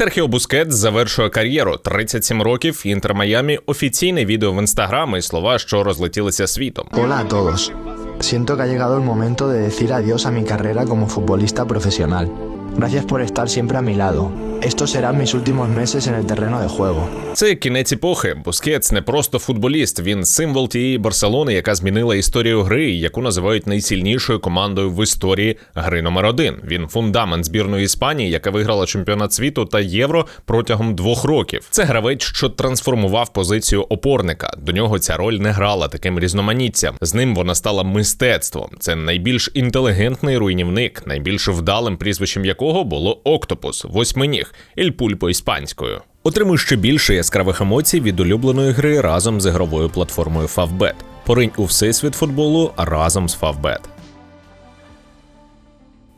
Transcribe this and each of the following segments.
Серхіо Бускет завершує кар'єру 37 років. Інтер Майамі офіційне відео в інстаграм і слова, що розлетілися світом. Hola a todos. Siento que ha llegado el momento de decir adiós a mi carrera como futbolista profesional. Gracias por estar siempre a mi lado. Estos serán mis últimos meses en el terreno de juego. Це кінець епохи. Бускетс не просто футболіст. Він символ тієї Барселони, яка змінила історію гри, яку називають найсильнішою командою в історії гри номер один. Він фундамент збірної Іспанії, яка виграла чемпіонат світу та євро протягом двох років. Це гравець, що трансформував позицію опорника. До нього ця роль не грала таким різноманіттям. З ним вона стала мистецтвом. Це найбільш інтелігентний руйнівник, найбільш вдалим прізвищем якого було Октопус, восьминіг, Ель Пульпо іспанською. Отримуй ще більше яскравих емоцій від улюбленої гри разом з ігровою платформою Favbet. Поринь у всесвіт футболу разом з Favbet.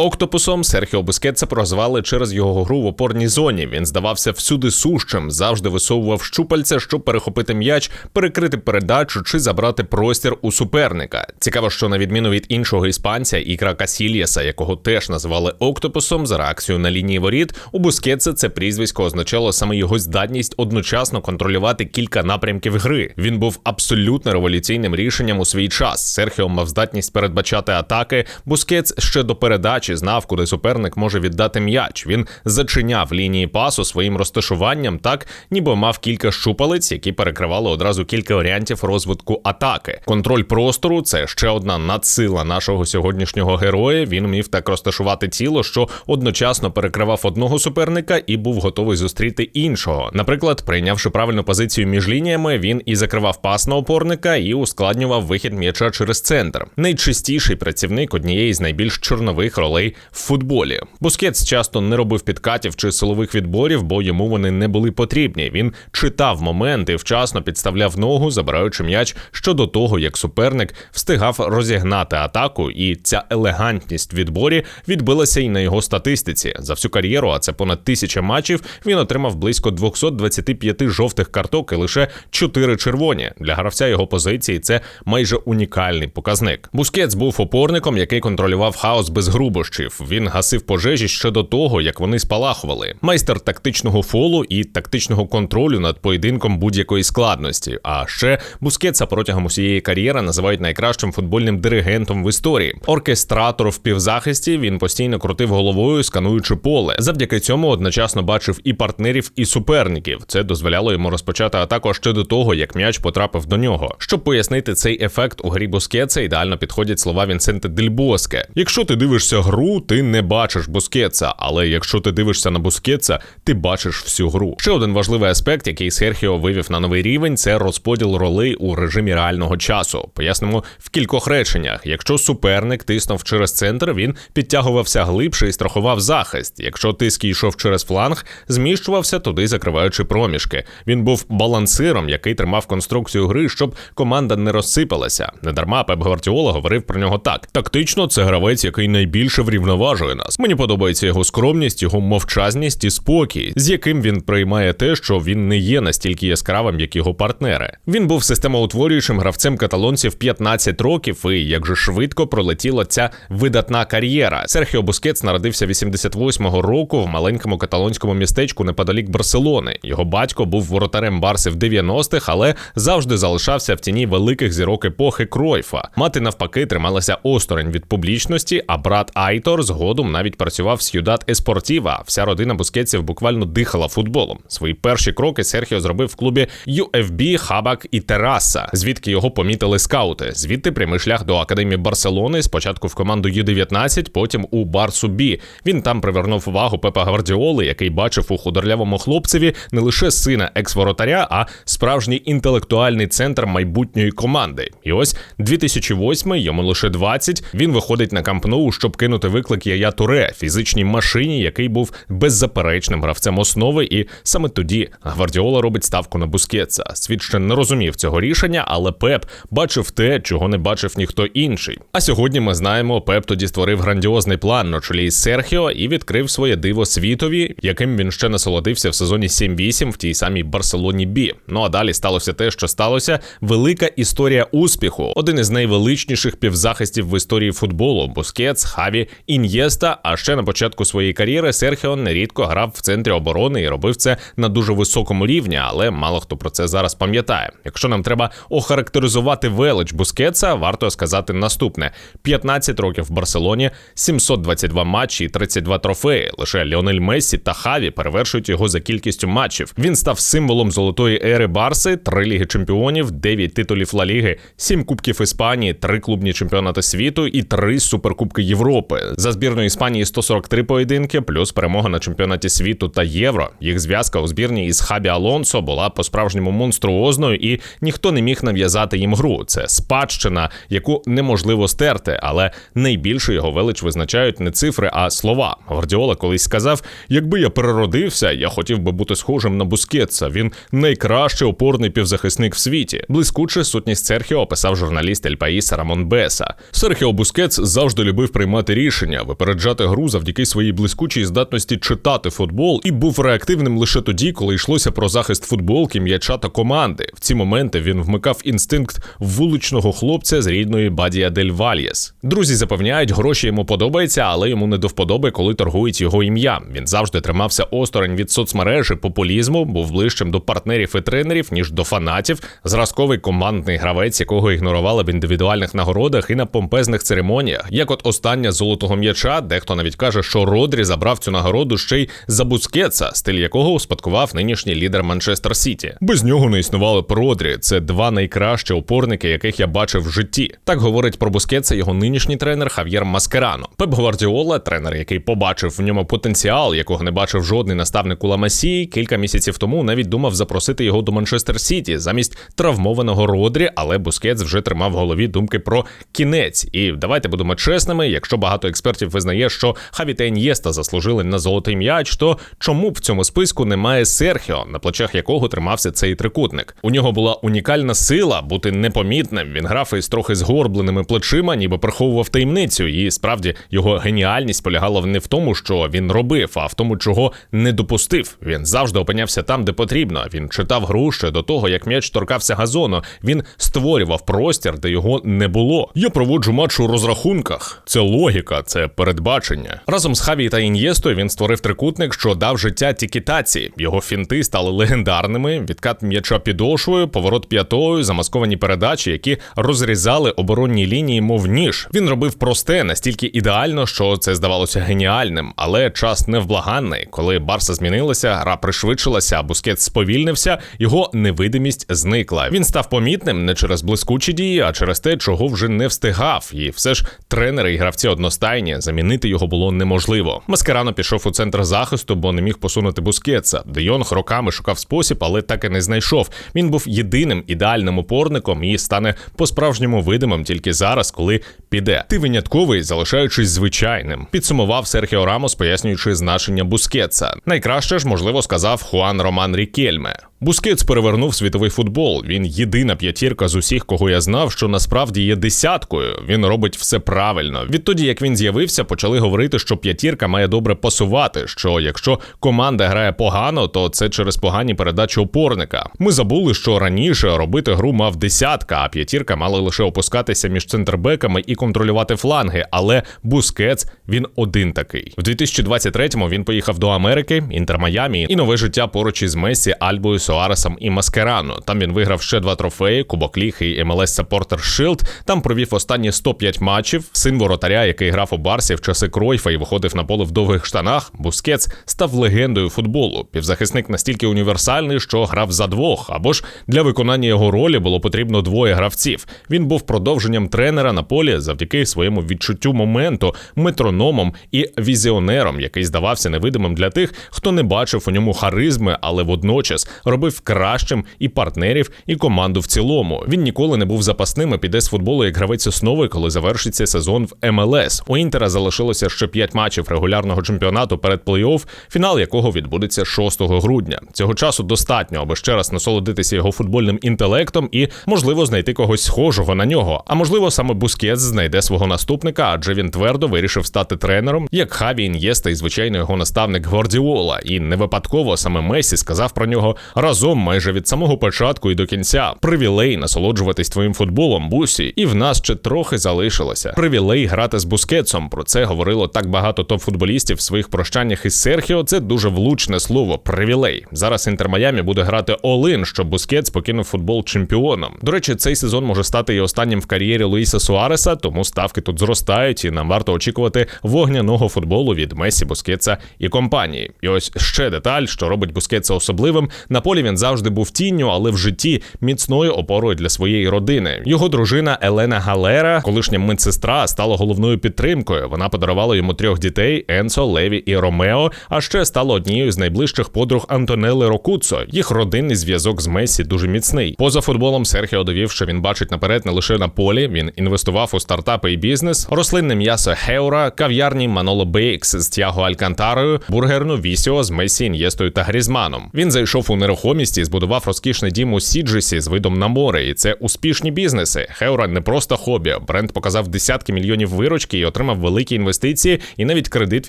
Октопусом Серхіо Бускетса прозвали через його гру в опорній зоні. Він здавався всюди сущим, завжди висовував щупальця, щоб перехопити м'яч, перекрити передачу чи забрати простір у суперника. Цікаво, що на відміну від іншого іспанця, ікра Касільєса, якого теж називали Октопусом за реакцію на лінії воріт, у Бускетса це прізвисько означало саме його здатність одночасно контролювати кілька напрямків гри. Він був абсолютно революційним рішенням у свій час. Серхіо мав здатність передбачати атаки. Бускетс ще до передачі знав, куди суперник може віддати м'яч. Він зачиняв лінії пасу своїм розташуванням, так ніби мав кілька щупалець, які перекривали одразу кілька варіантів розвитку атаки. Контроль простору це ще одна надсила нашого сьогоднішнього героя. Він міг так розташувати тіло, що одночасно перекривав одного суперника і був готовий зустріти іншого. Наприклад, прийнявши правильну позицію між лініями, він і закривав пас на опорника, і ускладнював вихід м'яча через центр. Найчистіший працівник однієї з найбільш чорнових ролей в футболі. Бускетс часто не робив підкатів чи силових відборів, бо йому вони не були потрібні. Він читав моменти, вчасно підставляв ногу, забираючи м'яч щодо того, як суперник встигав розігнати атаку, і ця елегантність відборі відбилася і на його статистиці. За всю кар'єру, а це понад тисяча матчів, він отримав близько 225 жовтих карток і лише 4 червоні. Для гравця його позиції це майже унікальний показник. Бускетс був опорником, який контролював хаос без грубощів. Він гасив пожежі ще до того, як вони спалахували. Майстер тактичного фолу і тактичного контролю над поєдинком будь-якої складності. А ще Бускетса протягом усієї кар'єри називають найкращим футбольним диригентом в історії. Оркестратор в півзахисті він постійно крутив головою, скануючи поле. Завдяки цьому одночасно бачив і партнерів, і суперників. Це дозволяло йому розпочати атаку ще до того, як м'яч потрапив до нього. Щоб пояснити цей ефект у грі Бускетса, ідеально підходять слова Вінсенте Дель Боске. Якщо ти дивишся гру, ти не бачиш Бускетса, але якщо ти дивишся на Бускетса, ти бачиш всю гру. Ще один важливий аспект, який Серхіо вивів на новий рівень, це розподіл ролей у режимі реального часу. Пояснимо в кількох реченнях. Якщо суперник тиснув через центр, він підтягувався глибше і страхував захист. Якщо тиск йшов через фланг, зміщувався туди, закриваючи проміжки. Він був балансиром, який тримав конструкцію гри, щоб команда не розсипалася. Недарма Пеп Гвардіола говорив про нього так: тактично це гравець, який найбільше врівноважує нас. Мені подобається його скромність, його мовчазність і спокій, з яким він приймає те, що він не є настільки яскравим, як його партнери. Він був системоутворюючим гравцем каталонців 15 років, і як же швидко пролетіла ця видатна кар'єра. Серхіо Бускетс народився 88-го року в маленькому каталонському містечку неподалік Барселони. Його батько був воротарем Барси в 90-х, але завжди залишався в тіні великих зірок епохи Кройфа. Мати навпаки трималася осторонь від публічності, а брат Айтор згодом навіть працював в Сюдат Еспортіва. Вся родина бускетців буквально дихала футболом. Свої перші кроки Серхіо зробив в клубі UFB, Хабак і Тераса, звідки його помітили скаути. Звідти прямий шлях до академії Барселони. Спочатку в команду Ю-19, потім у Барсу Бі. Він там привернув увагу Пепа Гвардіоли, який бачив у худорлявому хлопцеві не лише сина екс-воротаря, а справжній інтелектуальний центр майбутньої команди. І ось 2008, йому лише 20, Він виходить на кампноу, щоб кинути виклик Яя Туре, фізичній машині, який був беззаперечним гравцем основи. І саме тоді Гвардіола робить ставку на Бускетса. Світ ще не розумів цього рішення, але Пеп бачив те, чого не бачив ніхто інший. А сьогодні ми знаємо, Пеп тоді створив грандіозний план на чолі із Серхіо і відкрив своє диво світові, яким він ще насолодився в сезоні 7-8 в тій самій Барселоні Бі. Ну а далі сталося те, що сталося. Велика історія успіху. Один із найвеличніших півзахистів в історії футболу Бускетс, Хаві Ін'єста. А ще на початку своєї кар'єри Серхіо нерідко грав в центрі оборони і робив це на дуже високому рівні, але мало хто про це зараз пам'ятає. Якщо нам треба охарактеризувати велич Бускетса, варто сказати наступне: 15 років в Барселоні, 722 матчі і 32 трофеї. Лише Ліонель Мессі та Хаві перевершують його за кількістю матчів. Він став символом золотої ери Барси, три ліги чемпіонів, 9 титулів Ла Ліги, 7 кубків Іспанії, 3 клубні чемпіонати світу і 3 суперкубки Європи. За збірною Іспанії 143 поєдинки, плюс перемога на чемпіонаті світу та євро. Їх зв'язка у збірні із Хабі Алонсо була по-справжньому монструозною, і ніхто не міг нав'язати їм гру. Це спадщина, яку неможливо стерти, але найбільше його велич визначають не цифри, а слова. Гвардіола колись сказав: якби я переродився, я хотів би бути схожим на Бускетса. Він найкращий опорний півзахисник в світі. Блискуче сутність Серхіо описав журналіст Ель Паїс Рамон Беса. Серхіо Бускетс завжди любив приймати рішення, випереджати гру завдяки своїй блискучій здатності читати футбол і був реактивним лише тоді, коли йшлося про захист футболки, м'яча та команди. В ці моменти він вмикав інстинкт вуличного хлопця з рідної Бадія Дель Вальєс. Друзі запевняють, гроші йому подобаються, але йому не до вподоби, коли торгують його ім'ям. Він завжди тримався осторонь від соцмережі, популізму, був ближчим до партнерів і тренерів, ніж до фанатів. Зразковий командний гравець, якого ігнорували в індивідуальних нагородах і на помпезних церемоніях. Як от остання золотого м'яча, дехто навіть каже, що Родрі забрав цю нагороду ще й за Бускетса, стиль якого успадкував нинішній лідер Манчестер Сіті. Без нього не існувало б Родрі. Це два найкращі опорники, яких я бачив в житті. Так говорить про Бускетса його нинішній тренер Хав'єр Маскерано. Пеп Гвардіола, тренер, який побачив в ньому потенціал, якого не бачив жодний наставник у Ламасії, кілька місяців тому навіть думав запросити його до Манчестер Сіті замість травмованого Родрі, але Бускетс вже тримав в голові думки про кінець. І давайте будемо чесними. Якщо багато експертів визнає, що Хаві та Ін'єста заслужили на золотий м'яч, то чому в цьому списку немає Серхіо, на плечах якого тримався цей трикутник? У нього була унікальна сила бути непомітним. Він грав із трохи згорбленими плечима, ніби приховував таємницю. І справді його геніальність полягала не в тому, що він робив, а в тому, чого не допустив. Він завжди опинявся там, де потрібно. Він читав гру ще до того, як м'яч торкався газону. Він створював простір, де його не було. Я проводжу матч у розрахунках. Це логіка, це передбачення. Разом з Хаві та Ін'єстою він створив трикутник, що дав життя тікітаці. Його фінти стали легендарними. Відкат м'яча підошвою, поворот п'ятою, замасковані передачі, які розрізали оборонні лінії, мов ніж. Він робив просте настільки ідеально, що це здавалося геніальним, але час невблаганний. Коли Барса змінилася, гра пришвидшилася, Бускет сповільнився, його невидимість зникла. Він став помітним не через блискучі дії, а через те, чого вже не встигав. І все ж тренери і гравці одностайні замінити його було неможливо. Маскарано пішов у центр захисту, бо не міг посунути Бускетса. Де Йонг роками шукав спосіб, але так і не знайшов. Він був єдиним ідеальним опорником і стане по-справжньому видимим тільки зараз, коли піде. Ти винятковий, залишаючись звичайним. Підсумував Серхіо Рамос, пояснюючи значення Бускетса. Найкраще ж, можливо, сказав Хуан Роман Рікельме. Бускетс перевернув світовий футбол. Він єдина п'ятірка з усіх, кого я знав, що насправді є десяткою. Він робить все правильно. Відтоді, як він з'явився, почали говорити, що п'ятірка має добре пасувати. Що якщо команда грає погано, то це через погані передачі опорника. Ми забули, що раніше робити гру мав десятка, а п'ятірка мала лише опускатися між центрбеками і контролювати фланги. Але Бускетс він один такий. В 2023-му він поїхав до Америки, Інтер Майамі і нове життя поруч із Месі, Альбою, Суаресом і Маскерано. Там він виграв ще два трофеї: Кубок Ліг і MLS Supporter Shield. Там провів останні 105 матчів. Син воротаря, який грав у Барсі в часи Кройфа і виходив на поле в довгих штанах. Бускетс став легендою футболу. Півзахисник настільки універсальний, що грав за двох. Або ж для виконання його ролі було потрібно двоє гравців. Він був продовженням тренера на полі завдяки своєму відчуттю моменту, метрономом і візіонером, який здавався невидимим для тих, хто не бачив у ньому харизми, але водночас робив кращим і партнерів, і команду в цілому. Він ніколи не був запасним і піде з футболу як гравець основи, коли завершиться сезон в МЛС. У Інтера залишилося ще 5 матчів регулярного чемпіонату перед плей-офф, фінал якого відбудеться 6 грудня. Цього часу достатньо, аби ще раз насолодитися його футбольним інтелектом і, можливо, знайти когось схожого на нього. А можливо, саме Бускетс знайде свого наступника, адже він твердо вирішив стати тренером, як Хаві Ін'єста і звичайно його наставник Гвардіола. І не випадково саме Месі сказав про нього раз разом майже від самого початку і до кінця. Привілей насолоджуватись твоїм футболом, бусі, і в нас ще трохи залишилося. Привілей грати з бускетсом. Про це говорило так багато топ-футболістів в своїх прощаннях із Серхіо. Це дуже влучне слово. Привілей. Зараз Інтер Майамі буде грати Олин, щоб Бускетс покинув футбол чемпіоном. До речі, цей сезон може стати і останнім в кар'єрі Луїса Суареса, тому ставки тут зростають, і нам варто очікувати вогняного футболу від Месі, Бускетса і компанії. І ось ще деталь, що робить Бускетса особливим. На полі він завжди був тінню, але в житті міцною опорою для своєї родини. Його дружина Елена Галера, колишня медсестра, стала головною підтримкою. Вона подарувала йому трьох дітей: Енсо, Леві і Ромео. А ще стала однією з найближчих подруг Антонели Рокуцо. Їх родинний зв'язок з Месі дуже міцний. Поза футболом Серхіо довів, що він бачить наперед не лише на полі. Він інвестував у стартапи і бізнес, рослинне м'ясо Хеура, кав'ярні Маноло Бейкс з Тяго Алькантарою, бургерну Вісіо з Месі, Ін'єстою та Грізманом. Він зайшов у нерухомість і збудував розкішний дім у Сіджесі з видом на море. І це успішні бізнеси. Хеура не просто хобі. Бренд показав десятки мільйонів виручки і отримав великі інвестиції, і навіть кредит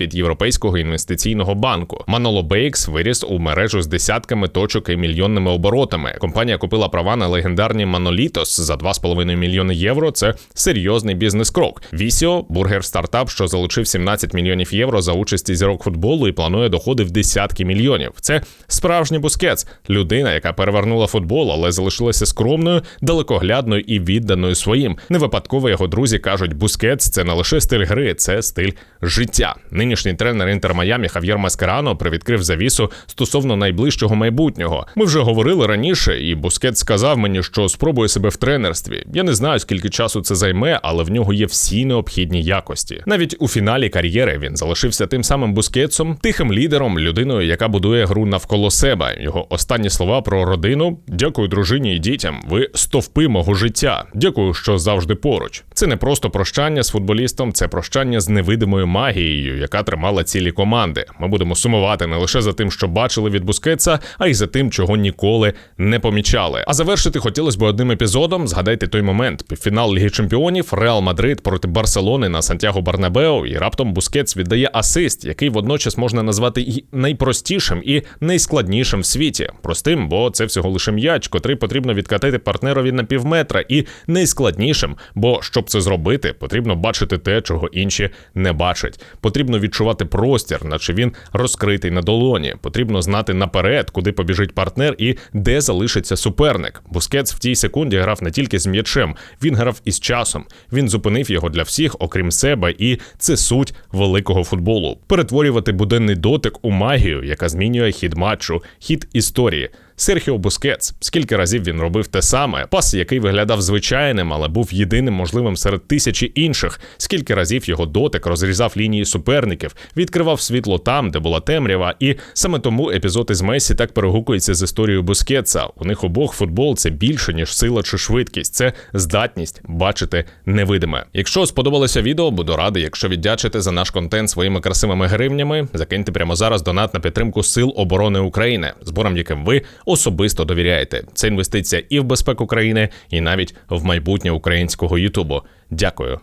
від Європейського інвестиційного банку. Маноло Бейкс виріс у мережу з десятками точок і мільйонними оборотами. Компанія купила права на легендарні Манолітос за 2,5 мільйони євро. Це серйозний бізнес-крок. Вісіо бургер стартап, що залучив 17 мільйонів євро за участі зірок футболу і планує доходи в десятки мільйонів. Це справжній бускетс, людина, яка перевернула футбол, але залишилася скромною, далекоглядною і відданою своїм. Не випадково його друзі кажуть, бускетс це не лише стиль гри, це стиль життя. Нинішній тренер Інтер Майамі Хав'єр Маскарано привідкрив завісу стосовно найближчого майбутнього. Ми вже говорили раніше, і Бускет сказав мені, що спробує себе в тренерстві. Я не знаю, скільки часу це займе, але в нього є всі необхідні якості. Навіть у фіналі кар'єри він залишився тим самим Бускетсом, тихим лідером, людиною, яка будує гру навколо себе. Його останні слова про родину: дякую дружині і дітям. Ви стовпи мого життя. Дякую, що завжди поруч. Це не просто прощання з футболістом, це прощання з невидимою магією, яка тримала цілі команди. Ми будемо сумувати не лише за тим, що бачили від Бускетса, а й за тим, чого ніколи не помічали. А завершити хотілося б одним епізодом. Згадайте той момент: півфінал Ліги Чемпіонів, Реал Мадрид проти Барселони на Сантьяго Барнабео, і раптом Бускетс віддає асист, який водночас можна назвати і найпростішим, і найскладнішим в світі. Простим, бо це всього лише м'яч, котрий потрібно відкатити партнерові на півметра, і найскладнішим, бо щоб це зробити, потрібно бачити те, чого інші не бачать. Потрібно відчувати простір, наче він розкритий на долоні. Потрібно знати наперед, куди побіжить партнер і де залишиться суперник. Бускетс в тій секунді грав не тільки з м'ячем, він грав із часом. Він зупинив його для всіх, окрім себе, і це суть великого футболу. Перетворювати буденний дотик у магію, яка змінює хід матчу, хід історії. истории – Серхіо Бускетс. Скільки разів він робив те саме, пас, який виглядав звичайним, але був єдиним можливим серед тисячі інших. Скільки разів його дотик розрізав лінії суперників, відкривав світло там, де була темрява, і саме тому епізод із Месі так перегукується з історією Бускетса. У них обох футбол це більше ніж сила чи швидкість, це здатність бачити невидиме. Якщо сподобалося відео, буду радий, якщо віддячите за наш контент своїми красивими гривнями. Закиньте прямо зараз донат на підтримку Сил оборони України, збором яким ви особисто довіряєте. Це інвестиція і в безпеку країни, і навіть в майбутнє українського Ютубу. Дякую.